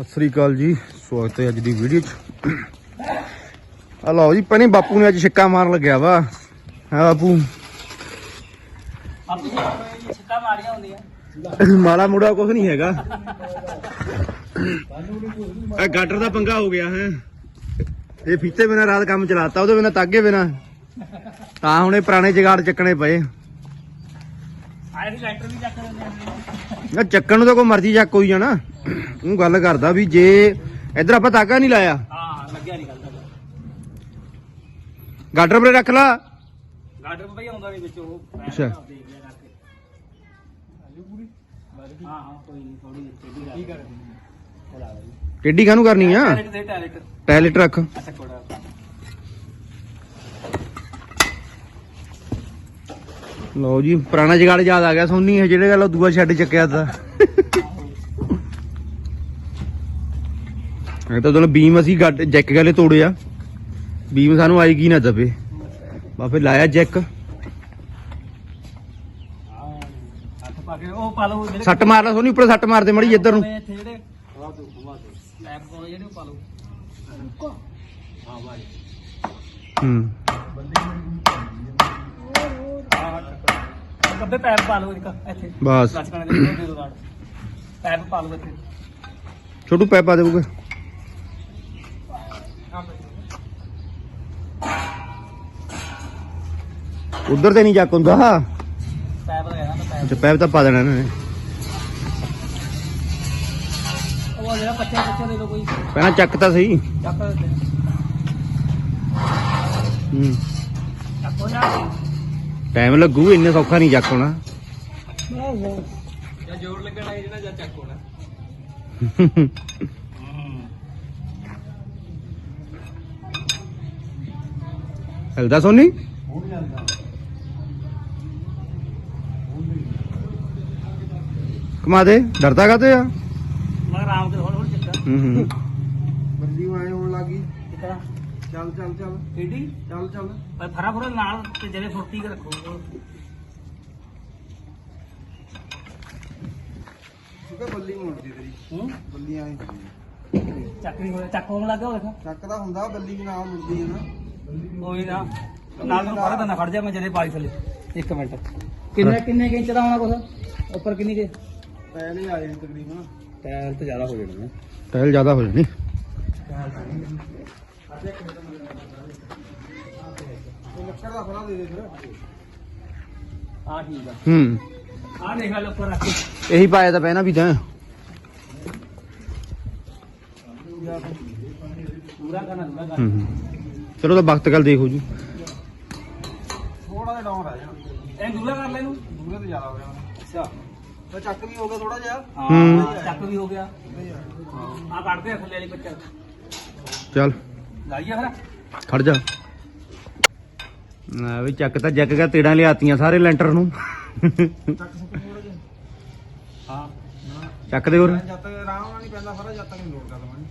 ਸਤਿ ਸ੍ਰੀ ਅਕਾਲ ਜੀ। ਸਵਾਗਤ ਹੈ ਅੱਜ ਦੀ ਵੀਡੀਓ 'ਚ। ਆ ਲਓ ਜੀ ਪਹਿਲੇ ਬਾਪੂ ਨੇ ਅੱਜ ਛਿੱਕਾ ਮਾਰਨ ਲੱਗਿਆ ਵਾ। ਹਾਂ ਬਾਪੂ? ਆਪੀ ਛਿੱਕਾ ਮਾਰੀਆਂ ਹੁੰਦੀਆਂ। ਮਾੜਾ ਮੋੜਾ ਕੁਝ ਨਹੀਂ ਹੈਗਾ। ਇਹ ਗਾਟਰ ਦਾ ਪੰਗਾ ਹੋ ਗਿਆ ਹੈ। ਇਹ ਫੀਤੇ ਬਿਨਾ ਰਾਤ ਕੰਮ ਚਲਾਤਾ ਉਹਦੇ ਬਿਨਾ ਤਾਗੇ ਬਿਨਾ। ਤਾਂ ਹੁਣ ਪੁਰਾਣੇ ਜਗਾੜ ਚੱਕਣੇ ਪਏ। ਆਏ ਲੈਟਰ ਵੀ ਚੱਕ ਦਿੰਦੇ ਆ। ਚੱਕਣ ਨੂੰ ਤਾਂ ਕੋਈ ਮਰਜ਼ੀ ਚੱਕ ਹੋਈ ਜਾਣਾ। ਉਹ ਗੱਲ ਕਰਦਾ ਵੀ ਜੇ ਇੱਧਰ ਆਪਾਂ ਤਾਗਾ ਨਹੀਂ ਲਾਇਆ। ਹਾਂ ਲੱਗਿਆ ਨਹੀਂ ਗੱਲ ਗਾਟਰ ਪਰੇ ਰੱਖ ਲਾ। ਗਾਰਡਨ ਪਈ ਆਉਂਦਾ ਨਹੀਂ ਵਿੱਚ ਉਹ। ਪੈਰ ਅੱਛਾ। ਨਾਲ ਦੇਖ ਲਿਆ ਕਰਕੇ ਹਾਂ ਹਾਂ ਕੋਈ ਨਹੀਂ ਥੋੜੀ ਜਿਹੀ ਕੀ ਕਰ ਲਈ ਟੇਢੀ ਕਾਹਨੂੰ ਕਰਨੀ ਆ? ਟੈਲੈਂਟ ਦੇ ਟੈਲੈਂਟ। ਟਾਇਲਟ ਰੱਖ। ਅੱਛਾ ਕੋੜਾ ਲਓ ਜੀ ਪੁਰਾਣਾ ਜਗਾੜ ਯਾਦ ਆ ਗਿਆ ਸੋਨੀ ਇਹ ਜਿਹੜੇ ਗੱਲ ਉਹ ਦੂਆ ਛੱਡ ਚੱਕਿਆ ਤਾ। ਇਹ ਤਾਂ ਦੋਨੋਂ ਬੀਮ ਅਸੀਂ ਗੱਡ ਜੈਕ ਗਾਲੇ ਤੋੜਿਆ। ਬੀਮ ਸਾਨੂੰ ਆਈ ਕੀ ਨਾ ਦਵੇ ਬਾ ਫਿਰ ਲਾਇਆ ਜੈਕ ਸੱਟ ਮਾਰ ਲਾ ਸੋਨੀ ਉੱਪਰ ਸੱਟ ਮਾਰ ਦੇ ਮੜੀ ਇੱਧਰ ਨੂੰ। ਹਾਂ। ਪੈਪ ਪਾ ਲਓ ਇੱਕ ਇੱਥੇ ਬਸ। ਪੈਪ ਪਾ ਲਓ ਇੱਥੇ ਛੋਟੂ ਪੈ ਪਾ ਦੇਊਗਾ ਉਧਰ ਤੇ ਨਹੀਂ ਜੱਕ ਹੁੰਦਾ। ਪੈਪ ਲਗਾਇਆ ਨਾ ਪੈਪ। ਅੱਛਾ ਪੈਪ ਤਾਂ ਪਾ ਦੇਣਾ ਇਹਨਾਂ ਨੇ। ਉਹ ਜਿਹੜਾ ਕੱਚਾ ਕੱਚਾ ਦੇ ਦਿਓ ਕੋਈ। ਪਹਿਲਾਂ ਚੱਕ ਤਾਂ ਸਹੀ। ਚੱਕ ਦੇ ਹੂੰ। ਚੱਕੋ ਟਾਈਮ ਲੱਗੂ ਇੰਨੇ ਸੌਖਾ ਨਹੀਂ ਜੱਕ ਹੋਣਾ। ਜਾਂ ਜੋਰ ਲੱਗਣਾ ਜਿਹੜਾ ਜਾਂ ਚੱਕ ਹੋਣਾ। ਹਿਲਦਾ ਸੋਨੀ? ਕਮਾ ਦੇ? ਡਰਦਾ ਕਾਤੇ ਆ? ਮੈਂ ਆਰਾਮ ਨਾਲ ਹੌਲੀ ਹੌਲੀ ਚੱਕਾ। ਹੂੰ ਹੂੰ। ਬੰਦੀ ਆਏ ਹੋਣ ਲੱਗੀ ਕਿਤਨਾ ਚੱਲ ਚੱਲ ਚੱਲ। ਕਿਹੜੀ ਚੱਲ ਚੱਲ। ਪਰ ਫਰਾ ਫਰਾ ਨਾਲ ਤੇ ਜਿਹੜੇ ਫੁਰਤੀ ਕੇ ਰੱਖੋ। ਕਿਉਂਕਿ ਬੱਲੀ ਮੁੜਦੀ ਤੇਰੀ? ਹੂੰ? ਬੱਲੀ ਆਏ ਚੱਕ ਹੋਇਆ ਹੋਣ ਲੱਗਾ ਉਹ ਦੇਖੋ। ਚੱਕਦਾ ਹੁੰਦਾ ਬੱਲੀ ਵੀ ਨਾਲ ਮੁੜਦੀ ਹੈ ਨਾ। ਕੋਈ ਨਾ। ਨਾਲ ਨੂੰ ਫੜਾ ਬੰਦਾ ਫੜ ਜਾ ਮੈਂ ਜਦੇ ਪਾਈ ਥੱਲੇ। ਇੱਕ ਮਿੰਟ। ਕਿੰਨੇ ਕਿੰਨੇ ਕੁ ਇੰਚ ਦਾ ਹੋਣਾ ਕੁਛ? ਉੱਪਰ ਕਿੰਨੀ ਕੇ? ਪਹਿਲੇ ਆਏ ਨੇ ਤਕਰੀਬਨ। ਟਾਇਰ ਤੇ ਜ਼ਿਆਦਾ ਹੋ ਜਾਣਾ ਟਾਇਲ ਜ਼ਿਆਦਾ ਹੋ ਜਾਣੀ। ਉਹ ਲੱਕੜ ਦਾ ਫੜਾ ਦੇ ਦੇ ਫਿਰ। ਹਾਂ ਠੀਕ ਆ। ਹੂੰ। ਆਹ ਦੇਖ ਲੈ ਉੱਪਰ ਰੱਖ ਕੇ। ਇਹੀ ਪਾਇਆ ਤਾਂ ਪੈਣਾ ਵੀ ਤਾਂ। ਪੂਰਾ ਕਰਨਾ ਦੂਗਾ ਹੂੰ ਹੂੰ। ਚਲੋ ਤਾਂ ਵਕਤ ਗੱਲ ਦੇਖੋ ਜੀ। ਥੋੜਾ ਜਿਹਾ ਡਾਊਨ ਰਹਿ ਜਾਣਾ ਇਹ ਦੂਰਾ ਕਰ ਲੈ ਇਹਨੂੰ। ਦੂਰੇ ਤੇ ਜ਼ਿਆਦਾ ਹੋ ਜਾਣਾ। ਅੱਛਾ। ਤਾਂ ਚੱਕ ਵੀ ਹੋ ਗਿਆ ਥੋੜਾ ਜਿਹਾ। ਹੂੰ। ਹਾਂ। ਚੱਕ ਵੀ ਹੋ ਗਿਆ। ਆ ਕੱਢਦੇ ਆ ਥੱਲੇ ਵਾਲੀ ਬੱਚਾ। ਚੱਲ। ਲਾਈਏ ਫਿਰ। ਖੜ ਜਾ। ਨਾ ਵੀ ਚੱਕ ਤਾਂ ਜੱਕ ਗਿਆ ਤੇੜਾਂ ਲਿਆਤੀਆਂ ਸਾਰੇ ਲੈਂਟਰ ਨੂੰ। ਹਾਂ। ਚੱਕ ਦੇ ਹੋਰ। ਜਦ ਤੱਕ ਆਰਾਮ ਨਾਲ ਨਹੀਂ ਪੈਂਦਾ ਫਰਾ ਜਦ ਤੱਕ ਨਹੀਂ ਲੋਡ ਕਰ ਦਵਾਂਗੇ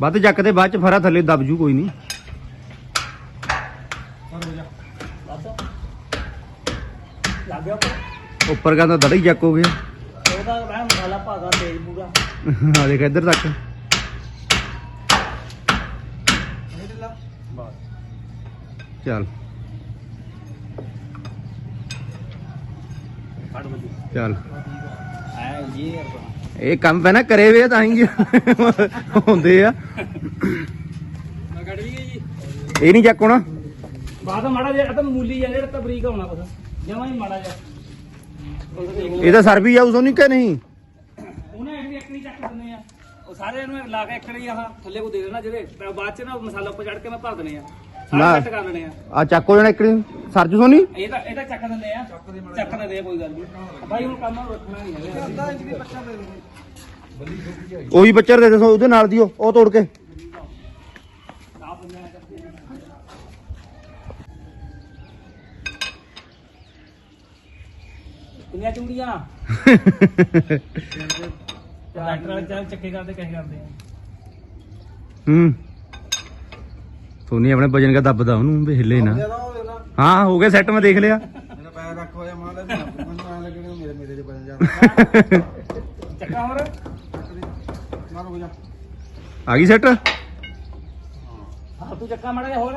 ਵੱਧ ਚੱਕ ਦੇ ਬਾਅਦ ਚ ਫਰਾ ਥੱਲੇ ਦਬ ਜੂ ਕੋਈ ਨਹੀਂ ਪਰ ਹੋ ਜਾ ਬਸ ਲੱਗ ਗਿਆ ਉੱਪਰ। ਉੱਪਰ ਕਹਿੰਦਾ ਦੜਾ ਚੱਕ ਹੋ ਗਿਆ ਉਹਦਾ ਮੈਂ ਮਸਾਲਾ ਭਾਗਾ ਤੇਜ਼ ਪੂਰਾ। ਆ ਦੇਖ ਇੱਧਰ ਤੱਕ। ਨਹੀਂ ਢਿੱਲਾ ਬਸ ਚੱਲ ਫੜ ਚੱਲ। ਐ ਜੀ ਇਹ ਕੰਮ ਪੈ ਨਾ ਕਰੇ ਵੇ ਤਾਂ ਹੀ। ਹੁੰਦੇ ਆ। ਮੈਂ ਕੱਢ ਲਈ ਜੀ। ਇਹ ਨਹੀਂ ਚੱਕ ਹੋਣਾ। ਬਾਅਦ ਮਾੜਾ ਜਿਹਾ ਤਾਂ ਮੂਲੀ ਆ ਜਿਹੜਾ ਤਾਂ ਬਰੀਕ ਹੋਣਾ ਬਸ। ਜਮਾ ਹੀ ਮਾੜਾ ਜਿਹਾ। ਉਹ ਦੇਖ ਲਓ। ਇਹ ਤਾਂ ਸਰ ਵੀ ਆਊ ਸੋਨੀ ਕਿ ਨਹੀਂ? ਉਹਨੇ ਇੱਕ ਇੱਕ ਨਹੀਂ ਚੱਕ ਦਿੰਦੇ ਆ। ਉਹ ਸਾਰੇ ਇਹਨੂੰ ਲਾ ਕੇ ਇੱਕ ਨਹੀਂ ਆਹ ਥੱਲੇ ਕੋ ਦੇ ਦੇਣਾ ਜਿਹੜੇ ਤਾਂ ਬਾਅਦ ਚ ਨਾ ਮਸਾਲਾ ਉੱਪਰ ਚੜ ਕੇ ਮੈਂ ਭਰ ਦੇਣੇ ਆ। ਨਾ। ਸਾਰੇ ਕੱਟ ਕਰ ਲੈਣੇ ਆ। ਆ ਚੱਕ ਹੋ ਜਾਣਾ ਇੱਕ ਵਾਰੀ। ਸਰ ਜੂ ਸੋਨੀ? ਇਹ ਤਾਂ ਇਹ ਤਾਂ ਚੱਕ ਦਿੰਦੇ ਆ। ਚੱਕ ਦਿੰਦੇ ਆ ਕੋਈ ਗੱਲ ਨਹੀਂ ਭਾਈ ਹੁਣ ਕੰਮ ਰੱਖਣਾ ਨਹੀਂ ਹੈਗਾ। ਅੱਧਾ ਇੰਚ ਦੀ ਪੱਛਾ ਦੇ ਦੇ ਉਹੀ ਬੱਚਰ ਦੇ ਦੇ ਸੋ ਉਹਦੇ ਨਾਲ ਦੀ ਉਹ ਉਹ ਤੋੜ ਕੇ ਆਹ ਪੰਜਾਹ ਕਰਕੇ ਕਿੰਨੀਆਂ ਚੂੜੀਆਂ ਡਾਕਟਰ ਵਾਲੇ ਚੱਲ ਚੱਕੇ ਕਰਦੇ ਕਹੇ ਕਰਦੇ। ਆ ਹੂੰ। ਸੋਨੀ ਆਪਣੇ ਵਜਨ ਕਾ ਦੱਬਦਾ ਉਹਨੂੰ ਵੀ ਹਿੱਲੇ ਨਾ। ਹੋ ਹਾਂ ਗਿਆ ਸੈੱਟ ਮੈਂ ਦੇਖ ਲਿਆ। ਮੇਰਾ ਪੈਰ ਰੱਖ ਹੋਇਆ ਮਾਂ ਦਾ ਮੈਨੂੰ ਐ ਲੱਗਣਾ ਮੇਰੇ ਮੇਰੇ ਚ ਬਦਲ ਜਾਣਾ ਚੱਕਾ ਹੋਰ। ਨਾ ਰੁਕ ਜਾ। ਆ ਗਈ ਸੈੱਟ ਹਾਂ। ਤੂੰ ਚੱਕਾ ਮਾੜਾ ਹੋਰ।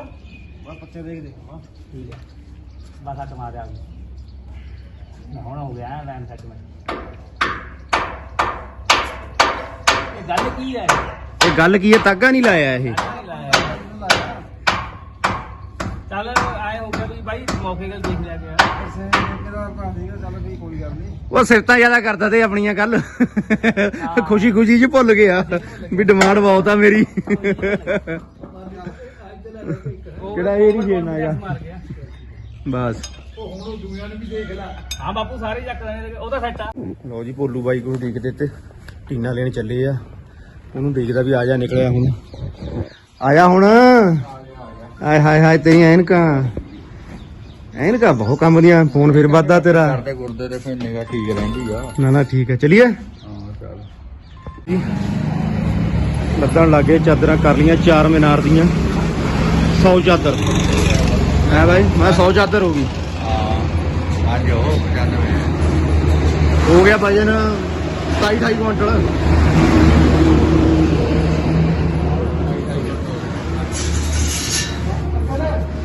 ਬਸ ਪੱਤੇ ਦੇਖ ਦੇ। ਹਾਂ ਠੀਕ ਹੈ। ਬਸ ਹੱਥ ਮਾਰ ਆ ਗਈ। ਹੁਣ ਹੋ ਗਿਆ ਲਾਈਨ ਸੈੱਟ ਮੈਂ। ਇਹ ਗੱਲ ਕੀ ਹੈ? ਇਹ ਗੱਲ ਕੀ ਹੈ? ਤਾਗਾ ਨਹੀਂ ਲਾਇਆ ਇਹ। ਚੱਲ ਆਏ ਹੋ ਗਿਆ ਵੀ ਬਾਈ ਮੌਕੇ ਗੱਲ ਦੇਖ ਲਿਆ ਗਿਆ। ਕਿਸੇ ਕਿਹਦਾ ਭਰਾ ਦੇਗਾ ਚੱਲ ਵੀ ਕੋਈ ਗੱਲ ਨਹੀਂ। ਉਹ ਸਿਫਤਾਂ ਜ਼ਿਆਦਾ ਕਰਦਾ ਤੇ ਆਪਣੀਆਂ ਕੱਲ ਖੁਸ਼ੀ ਖੁਸ਼ੀ ਚ ਭੁੱਲ ਗਿਆ। ਵੀ ਡਿਮਾਂਡ ਬਹੁਤ ਆ ਮੇਰੀ। ਕਿਹੜਾ ਇਹ ਨਹੀਂ ਛੇੜਨਾ ਹੈਗਾ। ਮਾਰ ਗਿਆ ਬਸ ਹਾਂ ਬਾਪੂ ਸਾਰੇ ਚੱਕ ਲੈਣੇ ਨੇ, ਉਹਦਾ ਸੈੱਟ ਆ। ਲੋ ਜੀ ਭੋਲੂ ਬਾਈ ਕੋਲ ਦੇਖ ਦਿੱਤੇ ਟੀਨਾ ਲੈਣ ਚੱਲੇ ਆ। ਉਹਨੂੰ ਦੇਖਦਾ ਵੀ ਆ ਜਾ ਨਿਕਲਿਆ ਹੁਣ। ਆਇਆ ਹੁਣ? ਆਏ ਹਾਏ ਹਾਏ ਤੇਰੀਆਂ ਐਨਕਾਂ। ਐਨਕਾਂ ਬਹੁਤ ਕੰਮ ਦੀਆਂ ਫੋਨ ਫਿਰ ਵੱਧਦਾ ਤੇਰਾ। ਕਰਦੇ ਗੁਰਦੇ ਤੇ ਫਿਰ ਨਿਗਾ ਠੀਕ ਰਹਿੰਦੀ ਆ। ਨਾ ਨਾ ਠੀਕ ਹੈ ਚਲਿਏ? ਹਾਂ ਚੱਲ। ਲੱਦਣ ਲੱਗੇ ਚਾਦਰਾਂ ਕਰ ਲੀਆਂ ਚਾਰ ਮੀਨਾਰ ਦੀਆਂ। 100 ਚਾਦਰ। ਹੈ ਬਾਈ? ਮੈਂ 100 ਚਾਦਰ ਹੋ ਗਈ। ਹਾਂ ਅੱਜ ਉਹ 95 ਹੋ ਗਿਆ ਵਜਨ 27 28 ਕੁਇੰਟਲ।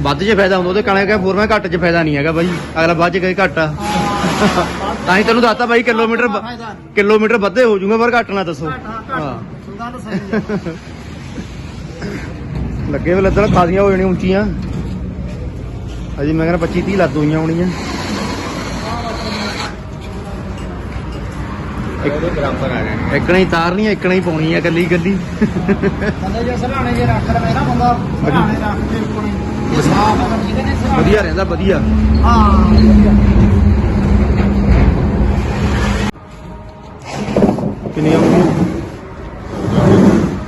ਵੱਧ ਚ ਫਾਇਦਾ ਹੁੰਦਾ ਉਹਦੇ ਕਣੇ ਕਾ ਫੋਰਮਾ ਘੱਟ ਚ ਫਾਇਦਾ ਨਹੀਂ ਹੈਗਾ ਬਾਈ। ਅਗਲਾ ਚ ਕਹੇ ਘੱਟ ਆ। ਤਾਂ ਹੀ ਤੈਨੂੰ ਦੱਸਤਾ ਬਾਈ ਕਿਲੋਮੀਟਰ ਕਿਲੋਮੀਟਰ ਵੱਧੇ ਹੋ ਜਾਊਗਾ ਪਰ ਘੱਟ ਨਾ ਦੱਸੋ। ਹਾਂ ਲੱਗੇ ਵੇ ਲੱਦਣ ਖਾਸੀਆਂ ਹੋ ਜਾਣੀਆਂ ਉੱਚੀਆਂ। ਅਜੇ ਮੈਂ ਕਹਿੰਦਾ 25 30 ਲੱਦ ਹੋਈਆਂ ਹੋਣੀਆਂ। ਉਹਦੇ ਬਰਾਬਰ ਆ ਜਾਣੀ। ਇਕਣਾ ਹੀ ਤਾਰਨੀ ਆ ਇਕਣਾ ਹੀ ਪਾਉਣੀ ਆ ਕੱਲੀ ਕੱਲੀ। ਥੱਲੇ ਜੇ ਸਰਾਣੇ ਜੇ ਰੱਖ ਲਵੇ ਨਾ ਬੰਦਾ ਸਰਾਣੇ ਰੱਖ ਕੇ ਉੱਪਰ ਇਹ ਸਾਫ਼ ਹੈ ਠੀਕ ਨੇ ਸਰਾਣੇ ਵਧੀਆ ਰਹਿੰਦਾ ਵਧੀਆ। ਹਾਂ ਵਧੀਆ। ਕਿੰਨੀਆਂ ਹੋਣਗੀਆਂ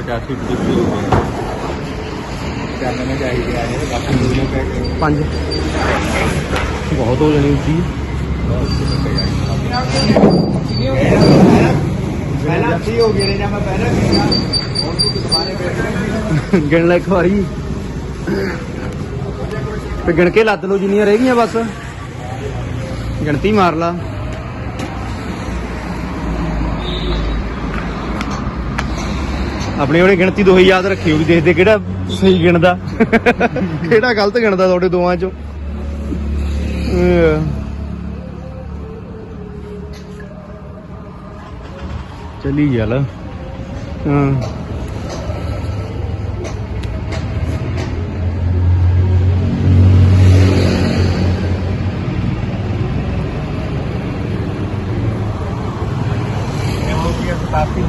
85 ਕਿਲੋ ਹੋ ਗਏ ਚੱਲ ਮੈਂ ਚਾਹੀਦੀ ਆ ਇਹ ਬਾਕੀ ਦੂਰੋਂ ਕਹਿ ਕੇ ਪੰਜ ਬਹੁਤ ਹੋ ਜਾਣੀ ਉੱਚੀ। ਪਹਿਲਾਂ ਅੱਧੀ ਹੋ ਗਈ ਨੇ ਜਾਂ ਮੈਂ ਪਹਿਲਾਂ ਗਿਆ ਹੁਣ ਤੂੰ ਦੁਬਾਰੇ ਬੈਠ ਗਿਣ ਲੈ ਇੱਕ ਵਾਰੀ। ਤੇ ਗਿਣ ਕੇ ਲੱਦ ਲਓ ਜਿੰਨੀਆਂ ਰਹਿ ਗਈਆਂ ਬਸ। ਗਿਣਤੀ ਮਾਰ ਲਾ। ਆਪਣੀ ਉਹਨੇ ਗਿਣਤੀ ਦੋਹੀ ਯਾਦ ਰੱਖਿਓ ਵੀ ਦੇਖਦੇ ਕਿਹੜਾ ਸਹੀ ਗਿਣਦਾ। ਕਿਹੜਾ ਗਲਤ ਗਿਣਦਾ ਤੁਹਾਡੇ ਦੋਵਾਂ ਚੋਂ। ਅਹ ਚੱਲੀ ਚੱਲ ਹਾਂ ਹੋ ਗਈ 87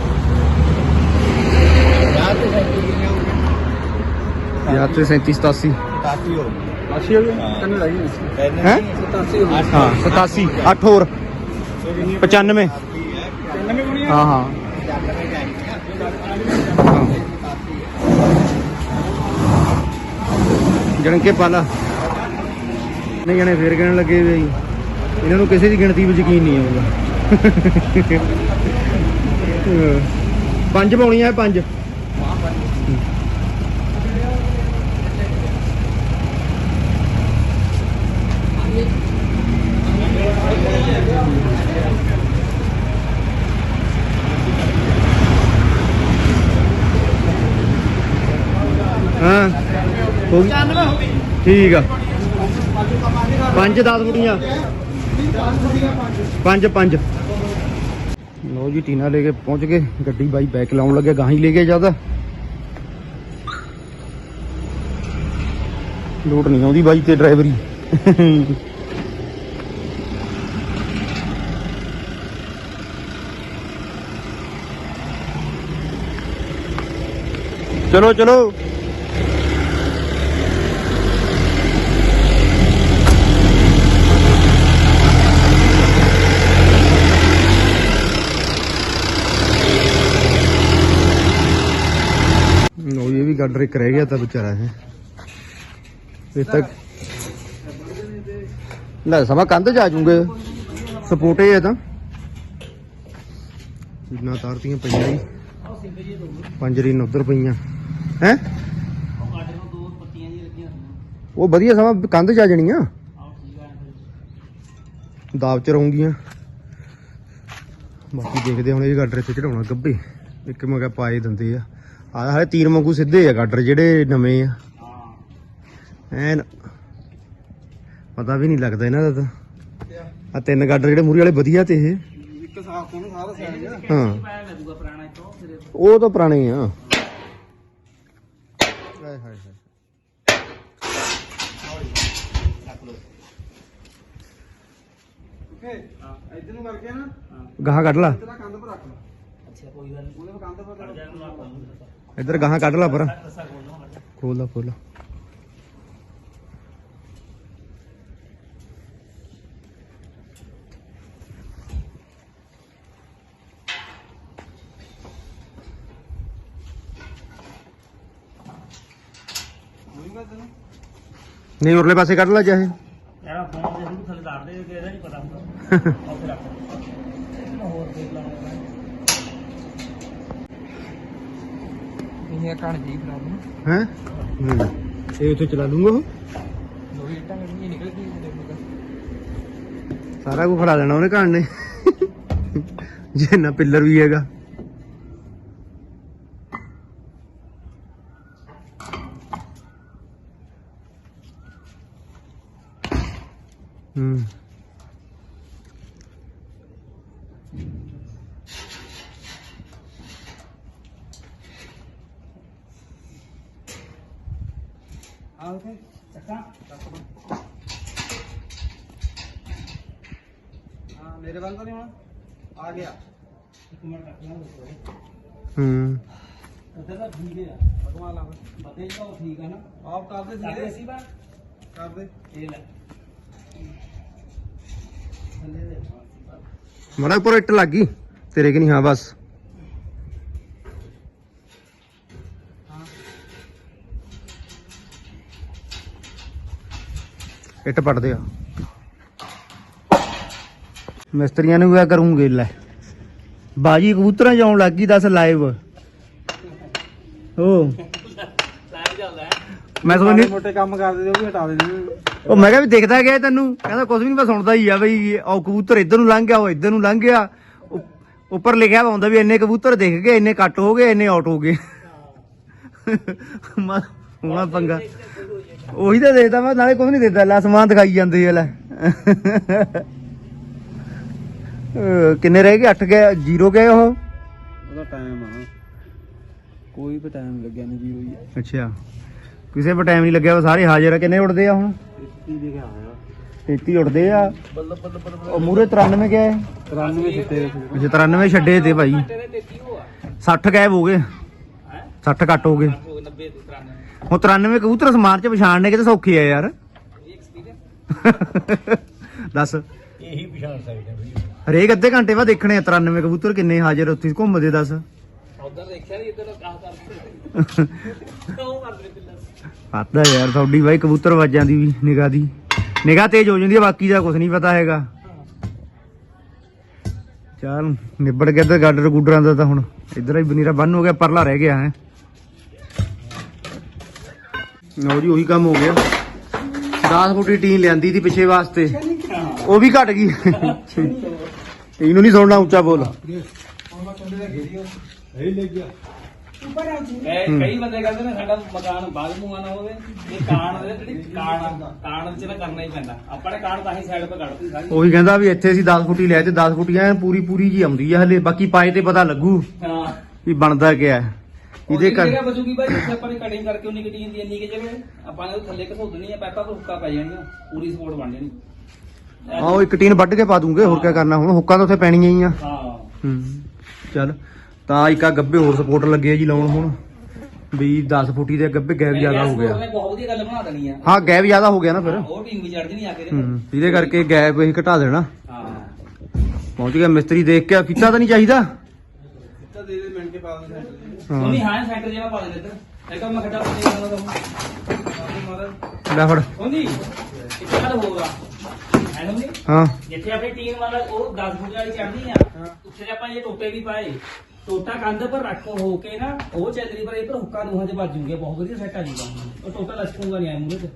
ਯਾਰ ਤੇ ਸੈਂਟੀ ਕਿੰਨੇ ਹੋ ਗਏ ਯਾਰ ਤੇ 37 87 87 ਹੋ ਗਈ 80 ਹੋ ਹਾਂ। ਤਿੰਨ ਰਹਿ ਗਏ ਤਿੰਨ ਹੈਂ? ਨਹੀਂ, 87 ਹੋ ਗਈ ਹਾਂ 87 8 ਹੋਰ 95 ਹਾਂ ਹਾਂ ਗਣ ਕੇ ਪਾਲਾ ਨਹੀਂ ਜਣੇ ਫੇਰ ਕਹਿਣ ਲੱਗੇ ਵੀ ਇਹਨਾਂ ਨੂੰ ਕਿਸੇ ਦੀ ਗਿਣਤੀ ਵਿੱਚ ਯਕੀਨ ਨਹੀਂ ਆਉਂਦਾ ਪੰਜ ਪਾਉਣੀਆਂ ਹੈ ਪੰਜ ਹਾਂ ਹੋ ਗਈ ਠੀਕ ਆ। ਪੰਜ 10 ਬੁੜੀਆਂ ਪੰਜ ਪੰਜ। ਲੋ ਜੀ, ਟੀਨਾ ਲੈ ਕੇ ਪਹੁੰਚ ਗਏ। ਗੱਡੀ ਬਾਈ ਬੈਕ ਲਾਉਣ ਲੱਗੇ, ਗਾਹਾਂ ਹੀ ਲੈ ਕੇ ਜ਼ਿਆਦਾ। ਲੋਡ ਨਹੀਂ ਆਉਂਦੀ ਬਾਈ ਤੇ ਡਰਾਈਵਰੀ ਚਲੋ ਚਲੋ। ਲੋ ਇਹ ਵੀ ਗਾਡਰ ਇੱਕ ਰਹਿ ਗਿਆ ਤਾਂ ਵਿਚਾਰਾ ਹੈ ਇਹ ਤੱਕ ਲੈ, ਸਮਾਂ ਕੰਧ ਜਾ ਜੂਗੇ। ਤਾਂ। ਨਾ ਤਾਰਤੀਆਂ ਪਈਆਂ ਜੀ ਪੰਜ ਰੀਨ ਉਧਰ ਪਈਆਂ। ਹੈ? ਉਹ ਵਧੀਆ ਸਮਾਂ ਕੰਧ ਜਾ ਜਣੀਆਂ। ਆਹ ਆ ਦਾਬ ਚ ਰਹੂੰਗੀਆਂ। ਬਾਕੀ ਦੇਖਦੇ ਹੁਣ ਇਹ ਗਾਡਰ ਇੱਥੇ ਚੜਾਉਣਾ ਗੱਬੇ। ਇੱਕ ਮੈਂ ਕਿਹਾ ਪਾਏ ਦਿੰਦੇ ਆ। ਆਹ ਹਾਲੇ ਤੀਰ ਵਾਂਗੂ ਸਿੱਧੇ ਆ ਗਾਡਰ ਜਿਹੜੇ ਨਵੇਂ ਆ। ਹਾਂ ਐਨ ਪਤਾ ਵੀ ਨਹੀਂ ਲੱਗਦਾ ਇਹਨਾਂ ਦਾ ਤਾਂ। ਆ ਤਿੰਨ ਗਾਡਰ ਜਿਹੜੇ ਮੂਰੀ ਵਾਲੇ ਵਧੀਆ ਤੇ ਇਹ। ਇੱਕ ਸਾਫ਼ ਤੋਂ ਸਾਰਾ ਹਾਂ ਲੱਗੂਗਾ ਪੁਰਾਣਾ ਇੱਕ ਉਹ ਫਿਰ ਉਹ ਤਾਂ ਪੁਰਾਣੇ ਆ। ਹਾਏ ਹਾਏ ਹਾਏ। ਓਕੇ ਇੱਧਰ ਨੂੰ ਕਰਕੇ ਨਾ। ਗਾਹਾਂ ਕੱਢ ਲਾ। ਤੇਰਾ ਕੰਧ ਪਰ ਰੱਖ ਲੈ। ਅੱਛਾ ਕੋਈ ਗੱਲ ਨਹੀਂ ਉਹਦੇ ਕੰਧ ਪਰ ਕੱਢ ਜਾ ਨੂੰ ਆਪਾਂ ਇੱਧਰ ਗਾਹਾਂ ਕੱਢ ਲਾ ਪਰ ਰਸਾ ਖੋਲਣਾ ਮੜ ਖੋਲ ਲਾ ਖੋਲ ਲਾ ਹੋਊਗਾ ਤੈਨੂੰ ਨਹੀਂ ਉਰਲੇ ਪਾਸੇ ਕੱਢ ਲਾ ਚਾਹੇ ਯਾਰ ਫੋਨ ਦੇ ਨੂੰ ਥੱਲੇ ਧਾਰ ਦੇ ਕਿ ਇਹਦਾ ਨਹੀਂ ਪਤਾ ਹੁੰਦਾ ਆਓ ਫਿਰ ਰੱਖ ਹੋਰ ਦੇਖ ਲਾਂਗੇ ਇਹ ਕਣ ਜੀ ਖਰਾਬ ਨੂੰ ਹੈ? ਇਹ ਉੱਥੇ ਚਲਾ ਲੂੰਗਾ ਉਹ? ਲੋਹੀ ਇੱਟਾਂ ਸਾਰਾ ਕੁਝ ਫੜਾ ਦੇਣਾ ਉਹਨੇ ਘਣ ਨੇ। ਜੇ ਨਾ ਪਿੱਲਰ ਵੀ ਹੈਗਾ। ਆ ਓਕੇ ਚੱਕਾਂ। ਹਾਂ ਮੇਰੇ ਵੱਲ ਤਾਂ ਨਹੀਂ ਹੁਣ ਆ ਗਿਆ। ਇੱਕ ਮਿੰਟ ਰੱਖ ਲਾਂ ਹੂੰ। ਉਧਰ ਤਾਂ ਠੀਕ ਹੈ ਭਗਵਾਨ ਲਾ ਬਤੇ ਤਾਂ ਉਹ ਠੀਕ ਹੈ ਨਾ। ਆਪ ਕਰਦੇ ਕਰਦੇ ਸੀ ਸੀ ਬਾ। ਕਰਦੇ? ਇਹ ਲੈ। ਥੱਲੇ ਦੇ। ਮੜਾ ਉੱਪਰ ਇੱਟ ਲੱਗ ਗਈ। ਤੇਰੇ ਕਿ ਨਹੀਂ? ਹਾਂ ਬਸ। ਇੱਟ ਪੜਦੇ ਆ। ਮਿਸਤਰੀਆਂ ਨੂੰ ਕਿਆ ਕਰੂੰਗੇ ਲੈ। ਬਾਜੀ ਕਬੂਤਰਾਂ ਜਾਉਣ ਲੱਗ ਗਈ ਦੱਸ ਲਾਈਵ ਓ। ਮੈਂ ਸੋਚਣੀ ਮੋਟੇ ਕੰਮ ਕਰਦੇ ਉਹ ਵੀ ਹਟਾ ਦੇਣੇ ਉਹ ਮੈਂ ਕਿਹਾ ਵੀ ਦਿਖਦਾ ਗਿਆ ਤੈਨੂੰ। ਕਹਿੰਦਾ ਕੁਝ ਵੀ ਨਹੀਂ ਮੈਂ ਸੁਣਦਾ ਹੀ ਆ ਬਈ ਉਹ ਕਬੂਤਰ ਇੱਧਰ ਨੂੰ ਲੰਘ ਗਿਆ ਉਹ ਇੱਧਰ ਨੂੰ ਲੰਘ ਗਿਆ। ਉੱਪਰ ਲਿਖਿਆ ਹੁੰਦਾ ਵੀ ਇੰਨੇ ਕਬੂਤਰ ਦਿਖ ਗਏ ਇੰਨੇ ਕੱਟ ਹੋ ਗਏ ਇੰਨੇ ਆਊਟ ਹੋ ਗਏ। ਮੈਂ ਹੋਣਾ ਪੰਗਾ। ਉਹੀ ਤਾਂ ਦੇਖਦਾ ਮੈਂ ਨਾਲੇ ਕੁਝ ਨਹੀਂ ਦੇਖਦਾ ਲੈ ਸਮਾਨ ਦਿਖਾਈ ਜਾਂਦੇ ਆ ਲੈ। ਕਿੰਨੇ ਰਹਿ ਗਏ? 8 ਗਏ 0 ਗਏ ਉਹ? ਉਹਦਾ ਟਾਈਮ ਆ। ਕੋਈ ਵੀ ਟਾਈਮ ਲੱਗਿਆ ਨਹੀਂ ਜੀਰੋ ਹੀ ਅੱਛਾ। ਕਿਸੇ ਪਰ ਟਾਈਮ ਨਹੀਂ ਲੱਗਿਆ ਉਹ ਸਾਰੇ ਹਾਜ਼ਰ ਆ। ਕਿੰਨੇ ਉੜਦੇ ਆ ਹੁਣ? ਕੀ ਲਿਖਿਆ ਹੋਇਆ। 33 ਉੜਦੇ ਆ। ਉਹ ਮੂਰੇ 93 ਗਏ? 93 ਛੱਡੇ ਅੱਛਾ 93 ਛੱਡੇ ਤੇ ਭਾਈ। ਤੇਰੇ 33 ਹੋ ਆ। 60 ਗਾਇਬ ਹੋ ਗਏ। ਹੈ 60 ਕੱਟ ਹੋ ਗਏ 90 93 ਹੁਣ 93 ਕਬੂਤਰ ਸਮਾਨ ਚ ਪਛਾਣਨੇ ਕਿਤੇ ਸੌਖੇ ਆ ਯਾਰ। ਦੱਸ। ਇਹੀ ਪਛਾਣ ਸਕਦੇ ਹਰੇਕ ਅੱਧੇ ਘੰਟੇ ਬਾਅਦ ਦੇਖਣੇ ਆ 93 ਕਬੂਤਰ ਕਿੰਨੇ ਹਾਜ਼ਰ ਉੱਥੇ ਘੁੰਮਦੇ ਦੱਸ। ਉਧਰ ਦੇਖਿਆ ਨਹੀਂ ਇੱਧਰ ਆਹ ਕਰਦੇ ਉਹ ਕਰਦੇ ਪਿੱਲਰ ਪਤਾ ਯਾਰ ਤੁਹਾਡੀ ਬਾਈ ਕਬੂਤਰ ਵਾਜਾਂ ਦੀ ਵੀ ਨਿਗਾਹ ਦੀ। ਨਿਗਾਹ ਤੇਜ਼ ਹੋ ਜਾਂਦੀ ਹੈ ਬਾਕੀ ਦਾ ਕੁਝ ਨਹੀਂ ਪਤਾ ਹੈਗਾ। ਚੱਲ ਨਿਬੜ ਗਿਆ ਤੇ ਗਾਡਰ ਗੁੱਡਰਾਂ ਦਾ ਤਾਂ ਹੁਣ। ਇਧਰ ਹੀ ਬਨੀਰਾ ਬੰਨ ਹੋ ਗਿਆ ਪਰਲਾ ਰਹਿ ਗਿਆ ਹੈ। ਲਓ ਜੀ ਉਹੀ ਕੰਮ ਹੋ ਗਿਆ। 10 ਫੁੱਟੀ ਟੀਨ ਲਿਆਂਦੀ ਦੀ ਪਿੱਛੇ ਵਾਸਤੇ। ਉਹ ਵੀ ਘਟ ਗਈ। ਇਹਨੂੰ ਨਹੀਂ ਸੁਣਨਾ ਉੱਚਾ ਬੋਲ। ਇਹ ਕਈ ਬੰਦੇ ਕਹਿੰਦੇ ਨੇ ਸਾਡਾ ਮਕਾਨ ਬਾਗ ਨੂੰ ਆਣਾ ਹੋਵੇ। ਇਹ ਕਾਣ ਦੇ ਜਿਹੜੀ ਕਾਣ ਆ, ਕਾਣ ਵਿੱਚ ਨਾ ਕਰਨਾ ਹੀ ਪੈਂਦਾ। ਆਪਾਂ ਨੇ ਕਾਣ ਤਾਂ ਹੀ ਸਾਈਡ 'ਤੇ ਕੱਢਤੀ ਸਾਰੀ। ਉਹੀ ਕਹਿੰਦਾ ਵੀ ਇੱਥੇ ਅਸੀਂ 10 ਫੁੱਟੀ ਲਿਆ ਤੇ 10 ਫੁੱਟੀਆਂ ਪੂਰੀ ਪੂਰੀ ਜੀ ਆਉਂਦੀ ਆ ਹਲੇ। ਬਾਕੀ ਪਾਏ ਤੇ ਪਤਾ ਲੱਗੂ ਹਾਂ। ਵੀ ਬਣਦਾ ਕਿਆ ਹੈ। ਇਹਦੇ ਇਹਦੇ ਕਰ ਜਗ੍ਹਾ ਬਚੂਗੀ ਬਾਈ ਉੱਥੇ ਆਪਾਂ ਨੇ ਕਟਿੰਗ ਕਰਕੇ ਉਨੀ ਕਟੀ ਜਾਂਦੀ ਇੰਨੀ ਕਿ ਜਗ੍ਹਾ ਆਪਾਂ ਨੇ ਉਹ ਥੱਲੇ ਘਸੋਦਣੀ ਆ ਪੈਪਾ ਤੋਂ ਹੁੱਕਾ ਪੈ ਜਾਣੀਆਂ ਪੂਰੀ ਸਪੋਰਟ ਬਣ ਜਾਣੀ। ਆਓ ਇੱਕ ਟੀਨ ਵੱਢ ਕੇ ਪਾ ਦੂੰਗੇ ਹੋਰ ਕਿਆ ਕਰਨਾ ਹੁਣ ਹੁੱਕਾਂ ਤਾਂ ਉੱਥੇ ਪੈਣੀਆਂ ਹੀ ਆ। ਹਾਂ। ਹੂੰ ਚੱਲ ਤਾਂ ਇੱਕ ਆ ਗੱਬੇ ਹੋਰ ਸਪੋਰਟ ਲੱਗੇ ਆ ਜੀ ਲਾਉਣ ਹੁਣ। ਵੀ 10 ਫੁੱਟੀ ਦੇ ਗੱਬੇ ਗੈਪ ਜ਼ਿਆਦਾ ਹੋ ਗਿਆ। ਉਹਨੇ ਬਹੁਤ ਵਧੀਆ ਗੱਲ ਬਣਾ ਦੇਣੀ ਆ। ਹਾਂ ਗੈਪ ਜ਼ਿਆਦਾ ਹੋ ਗਿਆ ਨਾ ਫਿਰ। ਉਹ ਟੀਮ ਵੀ ਚੜ ਜਣੀ ਆ ਕੇ ਇਹਦੇ ਹੂੰ ਇਹਦੇ ਕਰਕੇ ਗੈਪ ਅਸੀਂ ਘਟਾ ਦੇਣਾ। ਹਾਂ। ਪਹੁੰਚ ਗਿਆ ਮਿਸਤਰੀ ਦੇਖ ਕੇ ਫੀਤਾ ਤਾਂ ਨਹੀਂ ਚਾਹੀਦਾ? ਤਾਂ ਦੇ ਦੇ ਮਿੰਟ ਕੇ ਪਾ ਦੇ ਉਹਨੀ ਹਾਂ ਸੈਂਟਰ ਜਿਹਾ ਪਾ ਦੇ ਇੱਧਰ। ਇੱਕ ਮੈਂ ਖੱਡਾ ਪਾ ਦੇ ਉਹਨਾਂ ਦਾ ਲੈ ਫੜ। ਉਹਨੀ ਇੱਕ ਗੱਲ ਹੋਰ ਆ। ਹੈ ਨਾ ਹਾਂ। ਜਿੱਥੇ ਆਪਣੀ ਟੀਮ ਵਾਲਾ ਉਹ 10 ਫੁੱਟ ਵਾਲੀ ਚੜਨੀ ਆ ਉੱਥੇ ਆਪਾਂ ਇਹ ਟੋਟੇ ਵੀ ਪਾਏ। ਟੋਟਾ ਕੰਧ ਪਰ ਰੱਖੋ ਹੋ ਕੇ ਨਾ ਉਹ ਚੱਲਰੀ ਪਰ ਇਹ ਪਰ ਹੁੱਕਾ ਦੋਹਾਂ ਚ ਵੱਜ ਜੂਗੇ ਬਹੁਤ ਵਧੀਆ ਸੈੱਟ ਆ ਜੂਗਾ ਉਹ ਟੋਟਾ ਲਸਕੂਗਾ ਨਹੀਂ ਆਇਆ ਮੂਰੇ ਤੇ।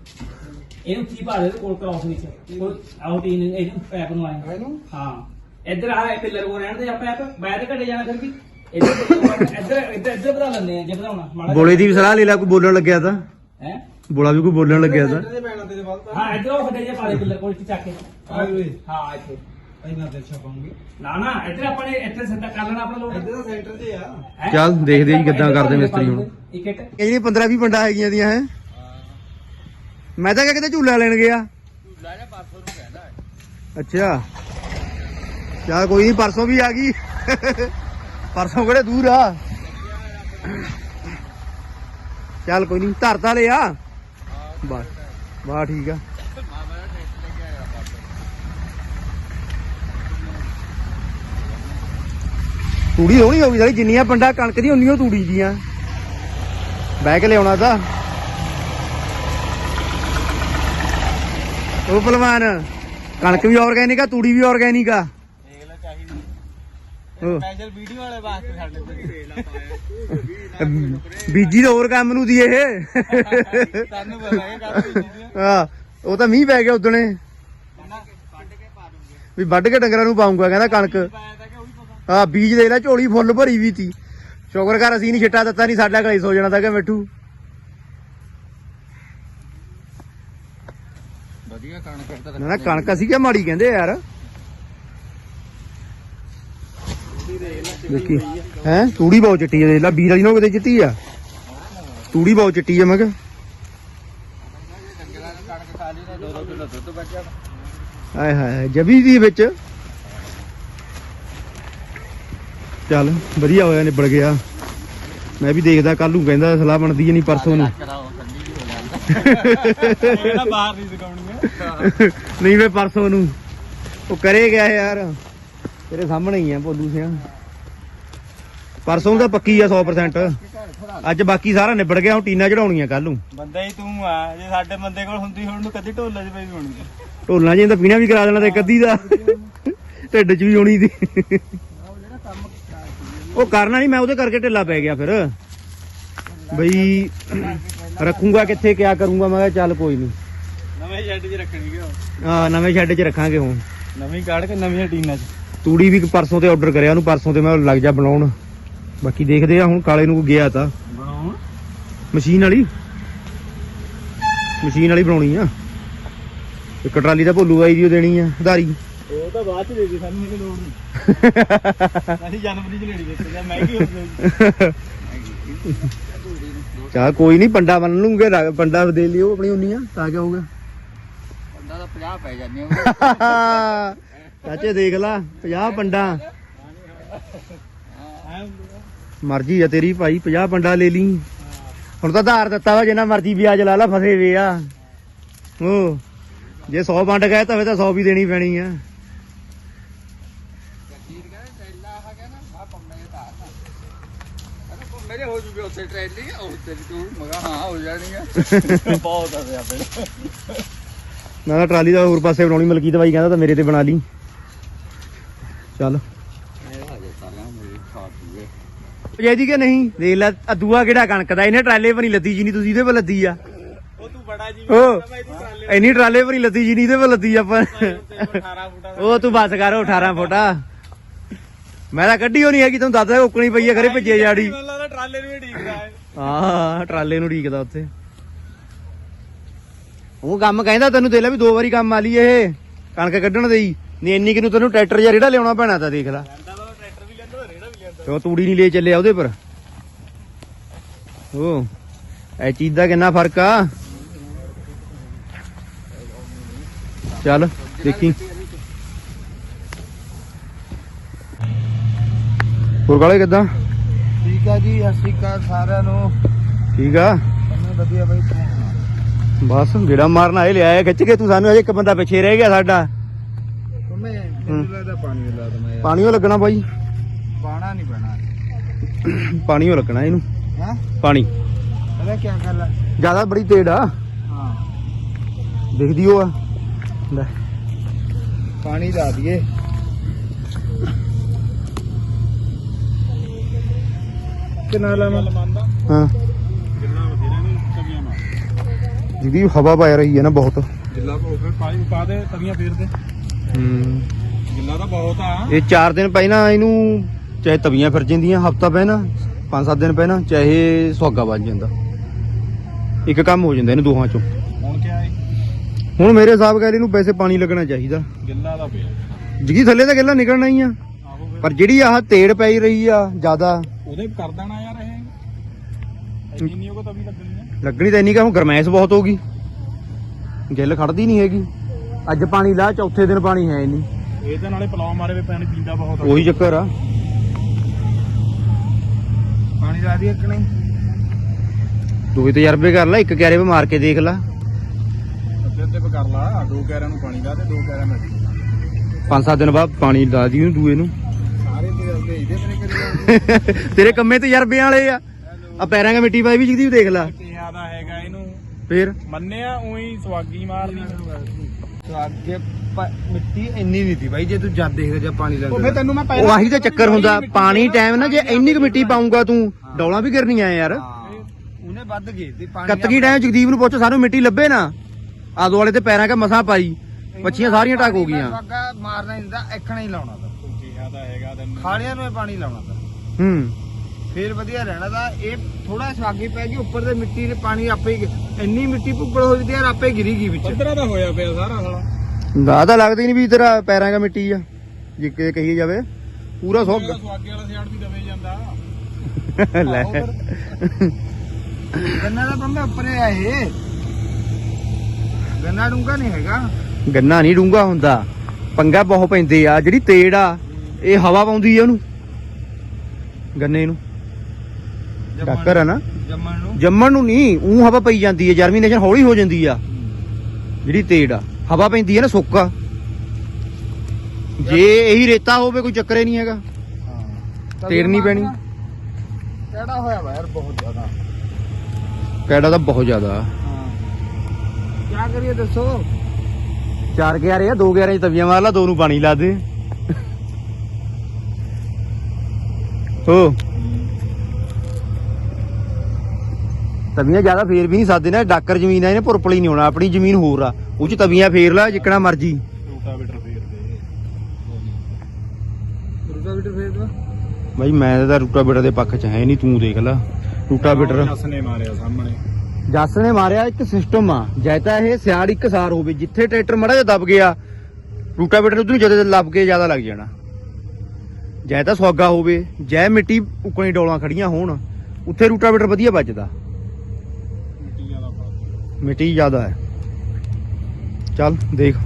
ਇਹਨੂੰ ਕੀ ਪਾ ਦੇ ਕੋਲ ਕਰਾਉਸ ਵਿੱਚ? ਕੋਈ ਆਊਟ ਇਨ ਇਹਨੂੰ ਪੈਪ ਨੂੰ ਆਏ। ਇਹਨੂੰ ਹਾਂ। ਇੱਧਰ ਆ ਪਿੱਲਰ ਕੋ ਰਹਿਣ ਦੇ ਆਪਾਂ ਆਪ ਮੈਂ ਤੇ ਘੱਟੇ ਜਾਣਾ ਫਿਰ ਵੀ। ਇੱਧਰ ਇੱਧਰ ਇੱਧਰ ਇੱਧਰ ਵਧਾ ਲੈਂਦੇ ਆ ਜੇ ਵਧਾਉਣਾ ਮਾੜਾ ਬੋਲੇ ਦੀ ਵੀ ਸਲਾਹ ਲੈ ਲੈ ਕੋਈ ਬੋਲਣ ਲੱਗਿਆ ਤਾਂ। ਹੈ? ਬੋਲਾ ਵੀ ਕੋਈ ਬੋਲਣ ਲੱਗਿਆ ਤਾਂ। ਤੇ ਪੈਣਾ ਤੇਰੇ ਵੱਲ ਤਾਂ। ਹਾਂ ਇੱਧਰ ਉਹ ਫੱਟੇ ਜੇ ਪਾ ਦੇ ਪਿੱਲਰ ਕੋਲ ਚੱਕ ਕੇ। ਆ ਵੀਰੇ ਹਾਂ ਇੱਥੇ। ਇੰਨਾ ਤੇ ਛਪਾਉਂਗੇ ਨਾ ਨਾ ਇੱਧਰ ਆਪਾਂ ਨੇ ਇੱਥੇ ਸਿੱਧਾ ਕਰ ਲੈਣਾ ਆਪਣਾ ਲੋਡ ਇੱਧਰ ਤਾਂ ਸੈਂਟਰ 'ਚ ਆ। ਹੈਂ? ਚੱਲ ਦੇਖਦੇ ਆ ਜੀ ਕਿੱਦਾਂ ਕਰਦੇ ਮਿਸਤਰੀ ਹੁਣ। ਇੱਕ ਇਹ ਜਿਹੜੀ 15 20 ਪਿੰਡਾਂ ਹੈਗੀਆਂ ਦੀਆਂ ਹੈ? ਮੈਂ ਤਾਂ ਕਿਹਾ ਕਿਤੇ ਝੂਲਾ ਲੈਣ ਗਿਆ। ਅੱਛਾ। ਚੱਲ ਕੋਈ ਨਹੀਂ ਪਰਸੋਂ ਵੀ ਆ ਗਈ। ਪਰਸੋਂ ਕਿਹੜੇ ਦੂਰ ਆ? ਚੱਲ ਕੋਈ ਨਹੀਂ ਧਰਤਾ ਲਿਆ। ਬਸ ਬਾ ਠੀਕ ਆ। ਤੂੜੀ ਹੋਣੀ ਹੋਗੀ ਸਾਰੀ ਜਿੰਨੀਆਂ ਪਿੰਡਾਂ ਕਣਕ ਦੀ ਹੁੰਦੀਆਂ ਤੂੜੀ ਦੀਆਂ। ਬਹਿ ਕੇ ਲਿਆਉਣਾ ਤਾਂ। ਉਹ ਪਹਿਲਵਾਨ ਕਣਕ ਵੀ ਆਰਗੈਨਿਕ ਆ, ਤੂੜੀ ਵੀ ਆਰਗੈਨਿਕ ਆ। ਸਪੈਸ਼ਲ ਵੀਡੀਓ ਵਾਲੇ ਵਾਸਤੇ ਸਾਡੇ ਤੇ ਰੇਲਾ ਪਾਇਆ ਬੀਜੀ ਤਾਂ ਹੋਰ ਕੰਮ ਨੂੰ ਦੀ ਇਹ। ਤੁਹਾਨੂੰ ਪਤਾ ਇਹ ਗੱਲ ਬੀਜੀ ਹਾਂ ਉਹ ਤਾਂ ਮੀਂਹ ਪੈ ਗਿਆ ਉਦਣੇ। ਕੇ ਵੀ ਵੱਢ ਕੇ ਡੰਗਰਾਂ ਨੂੰ ਪਾਉਂਗਾ ਕਹਿੰਦਾ ਕਣਕ। ਕਿ ਹਾਂ ਬੀਜ ਦੇ ਲੈ ਝੋਲੀ ਫੁੱਲ ਭਰੀ ਵੀ ਤੀ। ਸ਼ੁਕਰ ਕਰ ਅਸੀਂ ਨਹੀਂ ਛਿੱਟਾ ਦਿੱਤਾ ਨਹੀਂ ਸਾਡਾ ਘਰੇ ਸੋ ਜਾਣਾ ਤਾਂ ਕਿ ਮਿੱਠੂ। ਵਧੀਆ ਕਣਕ ਤਾਂ ਨਾ ਕਣਕ ਅਸੀਂ ਕਿਆ ਮਾੜੀ ਕਹਿੰਦੇ ਯਾਰ। ਦੇਖੀ। ਹੈ? ਤੂੜੀ ਬਹੁਤ ਚਿੱਟੀ ਆ ਦੇਖ ਲੈ ਵੀਰ ਵਾਲੀ ਨੂੰ ਕਿਤੇ ਚਿੱਟੀ ਆ। ਤੂੜੀ ਬਹੁਤ ਚਿੱਟੀ ਆ ਮੈਂ ਕਿਹਾ। ਡੰਗਰਾਂ ਨੂੰ ਕਣਕ ਖਾ ਲਈ ਨਾ 2-2 ਕਿਲੋ ਦੁੱਧ ਬਚਿਆ ਹਾਏ ਹਾਏ ਜਬੀ ਦੀ ਵਿੱਚ। ਚੱਲ ਵਧੀਆ ਹੋਇਆ ਨਿਬੜ ਗਿਆ। ਮੈਂ ਵੀ ਦੇਖਦਾ ਕੱਲ ਨੂੰ ਕਹਿੰਦਾ ਸਲਾਹ ਬਣਦੀ ਨਹੀਂ ਪਰਸੋਂ ਨੂੰ। ਬਾਹਰ ਨਹੀਂ ਦਿਖਾਉਣੀ ਨਹੀਂ ਵੇ ਪਰਸੋਂ ਨੂੰ। ਉਹ ਕਰੇ ਗਿਆ ਯਾਰ। ਤੇਰੇ ਸਾਹਮਣੇ ਹੀ ਆ ਭੋਲੂ ਸਿਆ। ਪਰਸੋਂ ਤਾਂ ਪੱਕੀ ਆ 100% ਅੱਜ ਬਾਕੀ ਸਾਰਾ ਨਿਬੜ ਗਿਆ ਹੁਣ ਟੀਨਾ ਚੜਾਉਣੀਆਂ ਕੱਲ ਨੂੰ। ਬੰਦਾ ਹੀ ਤੂੰ ਆ ਜੇ ਸਾਡੇ ਬੰਦੇ ਕੋਲ ਹੁੰਦੀ ਹੁਣ ਨੂੰ ਕਦੀ ਢੋਲੇ 'ਚ ਪਈ ਹੋਣੀ ਢੋਲਾਂ ਜੇ ਤਾਂ ਪੀਣਾ ਵੀ ਕਰਾ ਦੇਣਾ ਤੇ ਅੱਧੀ ਦਾ। ਢਿੱਡ 'ਚ ਵੀ ਹੋਣੀ ਦੀ। ਉਹ ਕਰਨਾ ਨਹੀਂ ਮੈਂ ਉਹਦੇ ਕਰਕੇ ਢਿੱਲਾ ਪੈ ਗਿਆ ਫਿਰ। ਬਈ ਰੱਖੂੰਗਾ ਕਿੱਥੇ ਕਿਆ ਕਰੂੰਗਾ ਮੈਂ ਕਿਹਾ ਚੱਲ ਕੋਈ ਨਹੀਂ ਨਵੇਂ ਸ਼ੈੱਡ 'ਚ ਰੱਖਣਗੇ ਉਹ ਆ ਨਵੇਂ ਸ਼ੈੱਡ 'ਚ ਰੱਖਾਂਗੇ ਹੁਣ। ਨਵੀਂ ਕਾੜ ਕੇ ਨਵੀਆਂ ਟੀਨਾਂ 'ਚ। ਤੂੜੀ ਵੀ ਪਰਸੋਂ ਤੇ ਆਰਡਰ ਕਰਿਆ ਉਹਨੂੰ ਪਰਸੋਂ ਤੇ ਮੈਂ ਲੱਗ ਜਾ ਬਣਾਉਣ। ਬਾਕੀ ਦੇਖਦੇ ਆ ਹੁਣ ਕਾਲੇ ਨੂੰ ਗਿਆ ਤਾਂ। ਬਣਾਉਣ? ਮਸ਼ੀਨ ਵਾਲੀ? ਮਸ਼ੀਨ ਵਾਲੀ ਬਣਾਉਣੀ ਆ। ਇੱਕ ਟਰਾਲੀ ਦਾ ਭੋਲੂ ਆਈ ਦੀ ਉਹ ਦੇਣੀ ਆ ਉਧਾਰੀ। ਉਹ ਤਾਂ ਬਾਅਦ 'ਚ ਦੇ ਦੇ ਸਾਨੂੰ ਇਹਦੀ ਲੋੜ ਨਹੀਂ। ਅਸੀਂ ਜਨਵਰੀ 'ਚ ਲੈਣੀ ਦੇਖਦੇ ਮਹਿੰਗੀ ਹੋ ਗਈ ਚਾ ਕੋਈ ਨਹੀਂ ਪੰਡਾ ਬਣ ਲੂਗੇ ਪੰਡਾ ਦੇ ਲਿਓ ਆਪਣੀ ਉਨੀਆਂ ਤਾਂ ਕੀ ਹੋਊਗਾ। ਬੰਦਾ ਤਾਂ 50 ਪੈ ਜਾਂਦੇ ਆ। ਚਾਚੇ ਦੇਖ ਲਾ 50 ਪੰਡਾ। ਮਰਜ਼ੀ ਆ ਤੇਰੀ ਭਾਈ 50 ਪੰਡਾ ਲੈ ਲਈ। ਹੁਣ ਤਾਂ ਧਾਰ ਦਿੱਤਾ ਵਾ ਜਿੰਨਾ ਮਰਜ਼ੀ ਵਿਆਜ ਲਾ ਲਾ ਫਸੇ ਵੇ ਆ। ਉਹ ਜੇ 100 ਪੰਡ ਗਏ ਤਾਂ ਫੇ ਤਾਂ 100 ਵੀ ਦੇਣੀ ਪੈਣੀ ਆ। ਮੇਰੇ ਹੋ ਜੂਗੇ ਉੱਥੇ ਟ੍ਰੈਲੀ ਉਹ ਤੇਰੀ ਤੂੰ ਮਗਾ ਹਾਂ ਹੋ ਜਾਣੀ ਆ ਬਹੁਤ ਆ ਪਿਆ ਤਾਂ ਟਰਾਲੀ ਦਾ ਹੋਰ ਪਾਸੇ ਬਣਾਉਣੀ ਮਲਕੀ ਦਵਾਈ ਕਹਿੰਦਾ ਤਾਂ ਮੇਰੇ ਤੇ ਬਣਾ ਲਈ। ਚੱਲ। ਪੀਏ ਜੈਦੀ ਕਿ ਨਹੀਂ? ਦੇਖ ਲੈ ਅਦੂਆ ਕਿਹੜਾ ਕਣਕ ਦਾ? ਇਹਨੇ ਟਰਾਲੇ ਪਰ ਨਹੀਂ ਲੱਦੀ ਜੀ ਨਹੀਂ ਤੁਸੀਂ ਇਹਦੇ ਪਰ ਲੱਦੀ ਆ। ਉਹ ਤੂੰ ਬੜਾ ਜੀ। ਉਹ ਮੈਂ ਤੂੰ ਟਰਾਲੇ ਇੰਨੀ ਟਰਾਲੇ ਪਰ ਨਹੀਂ ਲੱਦੀ ਜੀ ਨਹੀਂ ਇਹਦੇ ਪਰ ਲੱਦੀ ਆਪਾਂ। 18 ਫੁੱਟਾ ਉਹ ਤੂੰ ਬਸ ਕਰ ਉਹ 18 ਫੁੱਟਾ। ਮੈਂ ਤਾਂ ਕੱਢੀ ਹੋਣੀ ਹੈਗੀ ਤੈਨੂੰ ਦੱਸਦਾ ਉਕਣੀ ਪਈ ਆ ਘਰੇ ਭੱਜੇ ਜਾੜੀ। ਟਰਾਲੇ ਨੂੰ ਢੀਕਦਾ ਹੈ ਹਾਂ ਟਰਾਲੇ ਨੂੰ ਢੀਕਦਾ ਉੱਥੇ। ਉਹ ਕੰਮ ਕਹਿੰਦਾ ਤੈਨੂੰ ਦੇ ਲੈ ਵੀ ਦੋ ਵਾਰੀ ਕੰਮ ਆ ਲਈ ਇਹ। ਕਣਕ ਕੱਢਣ ਦੇ ਹੀ। ਨਹੀਂ ਇੰਨੀ ਕਿ ਨੂੰ ਤੈਨੂੰ ਟਰੈਕਟਰ ਜਾਂ ਰੇੜਾ ਲਿਆਉਣਾ ਪੈਣਾ ਤਾਂ ਦੇਖ ਲੈ। ਟਰੈਕਟਰ ਵੀ ਲੈਂਦਾ ਰੇੜਾ ਵੀ ਲੈਂਦਾ ਤੇ ਉਹ ਤੂੜੀ ਨਹੀਂ ਲੈ ਚੱਲਿਆ ਉਹਦੇ ਪਰ? ਉਹ ਇਹ ਚੀਜ਼ ਦਾ ਕਿੰਨਾ ਫ਼ਰਕ ਆ? ਚੱਲ ਦੇਖੀ। ਹੋਰ ਕਾਲੇ ਕਿੱਦਾਂ? ਠੀਕ ਆ ਜੀ ਸਤਿ ਸ਼੍ਰੀ ਅਕਾਲ ਸਾਰਿਆਂ ਨੂੰ। ਠੀਕ ਆ? ਵਧੀਆ ਬਾਈ ਤੂੰ ਬਸ ਗੇੜਾ ਮਾਰਨ ਆਏ ਲਿਆਇਆ ਖਿੱਚ ਕੇ ਤੂੰ ਸਾਨੂੰ ਅਜੇ ਇੱਕ ਬੰਦਾ ਪਿੱਛੇ ਰਹਿ ਗਿਆ ਸਾਡਾ। ਤੁਮੇ ਮੈਨੂੰ ਲੱਗਦਾ ਪਾਣੀ ਲਾ ਦਮਾ ਯਾਰ। ਪਾਣੀਓ ਲੱਗਣਾ ਬਾਈ। ਪਾਣਾ ਨਹੀਂ ਪੈਣਾ। ਪਾਣੀਓ ਲੱਗਣਾ ਇਹਨੂੰ। ਹੈ? ਪਾਣੀ। ਪਤਾ ਕੀ ਗੱਲ ਹੈ ਜ਼ਿਆਦਾ ਬੜੀ ਤੇੜ ਆ। ਹਾਂ। ਦਿਖਦੀ ਉਹ ਆ। ਲੈ। ਪਾਣੀ ਲਾ ਦਈਏ। ਕਿੰਨਾ ਲਾਵਾਂ? ਹਾਂ। ਜਿਹਦੀ ਹਵਾ ਪੈ ਰਹੀ ਹੈ ਨਾ ਬਹੁਤ। ਜਿੱਲਾ ਕੋ ਫਿਰ ਪਾਣੀ ਪਾ ਦੇ ਤਵੀਆਂ ਫੇਰ ਦੇ। ਹੂੰ। ਗਿੱਲਾ ਤਾਂ ਬਹੁਤ ਆ। ਇਹ 4 ਦਿਨ ਪਹਿਲਾਂ ਇਹਨੂੰ ਚਾਹੇ ਤਵੀਆਂ ਫਿਰ ਜਾਂਦੀਆਂ ਹਫਤਾ ਪਹਿਲਾਂ 5-7 ਦਿਨ ਪਹਿਲਾਂ ਚਾਹੇ ਸੁਹਾਗਾ ਵੱਜ ਜਾਂਦਾ। ਇੱਕ ਕੰਮ ਹੋ ਜਾਂਦਾ ਇਹਨੂੰ ਦੋਹਾਂ ਚੋਂ। ਹੁਣ ਕੀ ਹੈ? ਹੁਣ ਮੇਰੇ ਹਿਸਾਬ ਨਾਲ ਇਹਨੂੰ ਪੈਸੇ ਪਾਣੀ ਲੱਗਣਾ ਚਾਹੀਦਾ। ਗਿੱਲਾ ਦਾ ਪਿਆ। ਜਿਗੀ ਥੱਲੇ ਤਾਂ ਗੱਲਾਂ ਨਿਕਲਣਾ ਹੀ ਆ। ਪਰ ਜਿਹੜੀ ਆਹ ਤੇੜ ਪਈ ਰਹੀ ਆ ਜ਼ਿਆਦਾ ਉਹਦੇ ਕਰ ਦੇਣਾ ਯਾਰ ਇਹ। ਇੰਨੀ ਉਹ ਤਾਂ ਵੀ ਲੱਗਣੀ ਆ। ਲੱਗਣੀ ਤਾਂ ਇੰਨੀ ਕਿ ਹੁਣ ਗਰਮੈਸ਼ ਬਹੁਤ ਹੋ ਗਈ ਗਿੱਲ ਖੜਦੀ ਨਹੀਂ ਹੈਗੀ। ਅੱਜ ਪਾਣੀ ਲਾ ਚੌਥੇ ਦਿਨ ਪਾਣੀ ਹੈ ਨਹੀਂ। ਇਹ ਤਾਂ ਨਾਲੇ ਪਲਾਉ ਮਾਰੇ ਵੇ ਪਾਣੀ ਪੀਂਦਾ ਬਹੁਤ ਆ। ਉਹੀ ਚੱਕਰ ਆ। ਪਾਣੀ ਲਾ ਦੀ ਇੱਕ ਨਹੀਂ। ਤੂੰ ਵੀ ਤਜਰਬੇ ਕਰ ਲੈ ਇੱਕ ਕਿਆਰੇ 'ਤੇ ਮਾਰ ਕੇ ਦੇਖ ਲੈ। ਅੱਧੇ ਅੱਧੇ ਪੇ ਕਰ ਲਾ ਦੋ ਕੈਰਿਆਂ ਨੂੰ ਪਾਣੀ ਲਾ ਤੇ ਦੋ ਕੈਰਿਆਂ ਮਿੱਟੀ ਪੰਜ ਸੱਤ ਦਿਨ ਬਾਅਦ ਪਾਣੀ ਲਾ ਦੀ ਉਹਨੂੰ ਦੂਏ ਨੂੰ। ਸਾਰੇ ਤੇ ਅੱਗੇ ਇਹਦੇ ਮੇਰੇ ਕਰੀ ਤੇਰੇ ਕੰਮੇ ਤਜਰਬਿਆਂ ਵਾਲੇ ਆ। ਆ ਪੈਰਾਂ 'ਚ ਮਿੱਟੀ ਪਾਈ ਵੀ ਜਗਦੀਪ ਦੇਖ ਲੈ। ਦਾ ਹੈਗਾ ਇਹਨੂੰ। ਫੇਰ? ਮੰਨਿਆ ਉਹੀ ਸਵਾਗੀ ਮਾਰਦੀ ਅੱਗੇ ਮਿੱਟੀ ਇੰਨੀ ਨਹੀਂ ਸੀ ਬਾਈ ਜੇ ਤੂੰ ਜਦ ਦੇਖਦਾ ਜਾਂ ਪਾਣੀ ਉਹ ਫਿਰ ਤੈਨੂੰ ਮੈਂ ਉਹ ਆਹੀ ਤਾਂ ਚੱਕਰ ਹੁੰਦਾ ਪਾਣੀ ਟਾਈਮ ਨਾ ਜੇ ਇੰਨੀ ਕੁ ਮਿੱਟੀ ਪਾਉਂਗਾ ਤੂੰ ਡੌਲਾਂ ਵੀ ਗਿਰਨੀਆਂ ਯਾਰ। ਉਹਨੇ ਵੱਧ ਗਏ ਤੇ ਕੱਤਕੀ ਟਾਈਮ ਜਗਦੀਪ ਨੂੰ ਪੁੱਛ ਸਾਨੂੰ ਮਿੱਟੀ ਲੱਭੇ ਨਾ? ਆਦੋ ਵਾਲੇ ਤੇ ਪੈਰਾਂ 'ਚ ਮਸਾਂ ਪਾਈ ਮੱਛੀਆਂ ਸਾਰੀਆਂ ਟਾਕ ਹੋ ਗਈਆਂ। ਵਾਗਾ ਮਾਰਨਾ ਨਹੀਂ ਦਿੰਦਾ ਇੱਕਣਾ ਹੀ ਲਾਉਣਾ ਤਾਂ। ਕਿਹਾ ਦਾ ਹੈਗਾ ਤੈਨੂੰ। ਖਾਲਿਆਂ ਨੂੰ ਇਹ ਪਾਣੀ ਲਾਉਣਾ ਤਾਂ। ਹੂੰ। ਫੇਰ ਵਧੀਆ ਰਹਿਣਾ ਤਾਂ ਇਹ ਥੋੜਾ ਸਵਾਗੀ ਪੈ ਗਈ ਉੱਪਰ ਦੇ ਮਿੱਟੀ ਨੇ ਪਾਣੀ ਆਪੇ ਹੀ ਇੰਨੀ ਮਿੱਟੀ ਭੁੱਕੜ ਹੋ ਜਾਂਦੀ ਯਾਰ ਆਪੇ ਗਿਰੀ ਗਈ ਵਿੱਚ। ਪੰਦਰਾ ਦਾ ਹੋਇਆ ਪਿਆ ਸਾਰਾ ਸਾਲਾ। ਦਾ ਤਾਂ ਲੱਗਦਾ ਹੀ ਨਹੀਂ ਵੀ ਤੇਰਾ ਪੈਰਾਂ 'ਚ ਮਿੱਟੀ ਆ ਜੇ ਕਹੀ ਜਾਵੇ। ਪੂਰਾ ਸੁੱਕ ਸਵਾਗੇ ਵਾਲਾ ਸਿਆੜ ਵੀ ਦਵੇ ਜਾਂਦਾ। ਲੈ। ਗੰਨਾ ਦਾ ਬੰਦਾ ਉੱਪਰੇ ਆ ਇਹ। ਗੰਨਾ ਡੂੰਗਾ ਨਹੀਂ ਹੈਗਾ। ਗੰਨਾ ਨਹੀਂ ਡੂੰਗਾ ਹੁੰਦਾ। ਪੰਗਾ ਬਹੁਤ ਪੈਂਦੇ ਆ। ਜਿਹੜੀ ਤੇੜ ਆ ਇਹ ਹਵਾ ਪਾਉਂਦੀ ਆ ਉਹਨੂੰ। ਗੰਨੇ ਨੂੰ। ਡਾਕਰ ਆ ਨਾ? ਜੰਮਣ ਨੂੰ। ਜੰਮਣ ਨੂੰ ਨਹੀਂ ਉਹ ਹਵਾ ਪਈ ਜਾਂਦੀ ਹੈ ਜਰਮੀਨੇਸ਼ਨ ਹੌਲੀ ਹੋ ਜਾਂਦੀ ਆ। ਜਿਹੜੀ ਤੇੜ ਆ ਹਵਾ ਪੈਂਦੀ ਹੈ ਨਾ ਸੁੱਕਾ ਜੇ ਇਹੀ ਰੇਤਾ ਹੋਵੇ ਕੋਈ ਚੱਕਰ ਹੀ ਨਹੀਂ ਹੈਗਾ। ਤੇੜ ਨਹੀਂ ਪੈਣੀ। ਕਿਹੜਾ ਹੋਇਆ ਵਾ ਯਾਰ ਬਹੁਤ ਜ਼ਿਆਦਾ। ਕੈੜਾ ਤਾਂ ਬਹੁਤ ਜ਼ਿਆਦਾ ਹਾਂ। ਕੀ ਕਰੀਏ ਦੱਸੋ? ਚਾਰ ਗਿਆਰੇ ਆ ਦੋ ਗਿਆਰੇ ਚ ਤਵੀਆਂ ਮਾਰ ਲਾ ਦੋ ਨੂੰ ਪਾਣੀ ਲਾ ਦੇ। ਹੋ। ਤਵੀਆਂ ਜ਼ਿਆਦਾ ਫੇਰ ਵੀ ਨਹੀਂ ਸਕਦੇ ਨਾ ਡਾਕਰ ਜ਼ਮੀਨ ਆ ਇਹਨੇ ਭੁਰਪਲੀ ਨਹੀਂ ਹੋਣਾ ਆਪਣੀ ਜ਼ਮੀਨ ਹੋਰ ਆ। ਉਹ ਚ ਤਵੀਆਂ ਫੇਰ ਲਾ ਜਿੱਕਣਾ ਮਰਜ਼ੀ। ਰੂਟਾਵੇਟਰ ਫੇਰ ਦੇ। ਰੂਟਾਵੀਟਰ ਫੇਰ ਦਵਾ ਬਾਈ ਮੈਂ ਤਾਂ ਰੂਟਾਵੇਟਰ ਦੇ ਪੱਖ ਚ ਹੈ ਨਹੀਂ ਤੂੰ ਦੇਖ ਲੈ। ਰੂਟਾਵੇਟਰ ਜੱਸ ਨੇ ਮਾਰਿਆ ਸਾਹਮਣੇ। ਜੱਸ ਨੇ ਮਾਰਿਆ ਇੱਕ ਸਿਸਟਮ ਆ। ਜੈ ਤਾਂ ਇਹ ਸਿਆੜ ਇੱਕ ਸਾਰ ਹੋਵੇ ਜਿੱਥੇ ਟਰੈਕਟਰ ਮੜਾ ਜਿਹਾ ਦਬ ਗਿਆ ਰੂਟਾਵੇਟਰ ਉਧਰ ਨੂੰ ਜਦੋਂ ਲੱਭ ਕੇ ਜ਼ਿਆਦਾ ਲੱਗ ਜਾਣਾ। ਜੈ ਤਾਂ ਸਵਾਗਾ ਹੋਵੇ ਜੈ ਮਿੱਟੀ ਉਕਣੀ ਡੋਲਾਂ ਖੜੀਆਂ ਹੋਣ ਉੱਥੇ ਰੂਟਾਵੇਟਰ ਵਧੀਆ ਵੱਜਦਾ। ਮਿੱਟੀ ਜ਼ਿਆਦਾ ਹੈ। ਚੱਲ ਦੇਖ।